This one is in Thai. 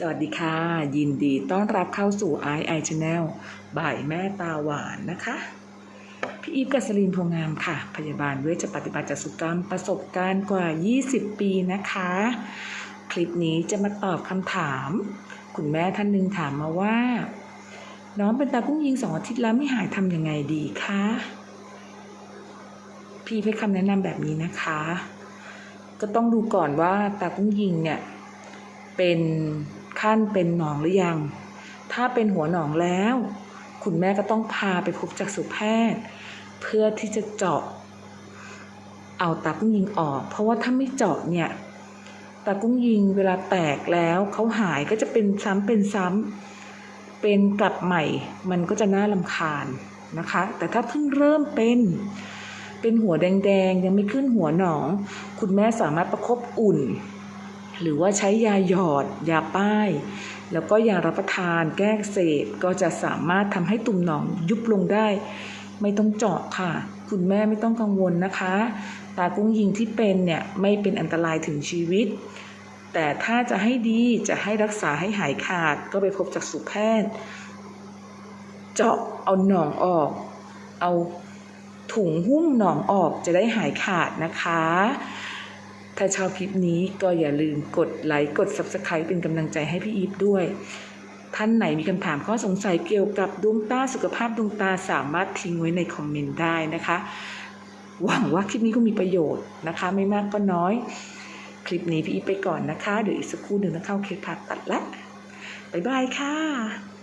สวัสดีค่ะ ยินดีต้อนรับเข้าสู่ i i Channel บ่ายแม่ตาหวานนะคะ พี่อีฟกัสลินพวงงามค่ะ พยาบาลเวชปฏิบัติจักษุกรรมประสบการณ์กว่า 20 ปีนะคะ คลิปนี้จะมาตอบคำถาม คุณแม่ท่านหนึ่งถามมาว่า น้องเป็นตากุ้งยิงสองอาทิตย์แล้วไม่หายทำยังไงดีคะพี่ให้คำแนะนำแบบนี้นะคะ ก็ต้องดูก่อนว่าตากุ้งยิงเนี่ยเป็น ขั้นเป็นหนองหรือยัง ถ้าเป็นหัวหนองแล้ว คุณแม่ก็ต้องพาไปพบจักษุแพทย์ เพื่อที่จะเจาะ เอาตากุ้งยิงออก เพราะว่าถ้าไม่เจาะเนี่ยตากุ้งยิงเวลาแตกแล้วเขาหายก็จะเป็นซ้ำเป็นซ้ำเป็นกลับใหม่ มันก็จะน่าลำคาญนะคะ แต่ถ้าเพิ่งเริ่มเป็นเป็นหัวแดงๆ ยังไม่ขึ้นหัวหนอง คุณแม่สามารถประคบอุ่น หรือว่าใช้ยาหยอด ยาป้าย แล้วก็ยารับประทาน แก้กเสบก็จะสามารถทำให้ตุ่มหนองยุบลงได้ ไม่ต้องเจาะค่ะ คุณแม่ไม่ต้องกังวลนะคะ ตากุ้งยิงที่เป็นเนี่ยไม่เป็นอันตรายถึงชีวิต แต่ถ้าจะให้ดีจะให้รักษาให้หายขาดก็ไปพบจักษุแพทย์ เจาะเอาหนองออก เอาถุงหุ้มหนองออกจะได้หายขาดนะคะ ถ้าชอบคลิปนี้ก็อย่าลืมกดไลค์กด Subscribe เป็นกำลังใจให้พี่อีฟด้วย ท่านไหนมีคำถามข้อสงสัยเกี่ยวกับดวงตาสุขภาพดวงตาสามารถทิ้งไว้ในคอมเมนต์ได้นะคะ หวังว่าคลิปนี้ก็มีประโยชน์นะคะ ไม่มากก็น้อย คลิปนี้พี่อีฟไปก่อนนะคะ เดี๋ยวอีกสักครู่หนึ่งนะเข้าเคสผ่าตัดแล้วบ๊ายบายค่ะ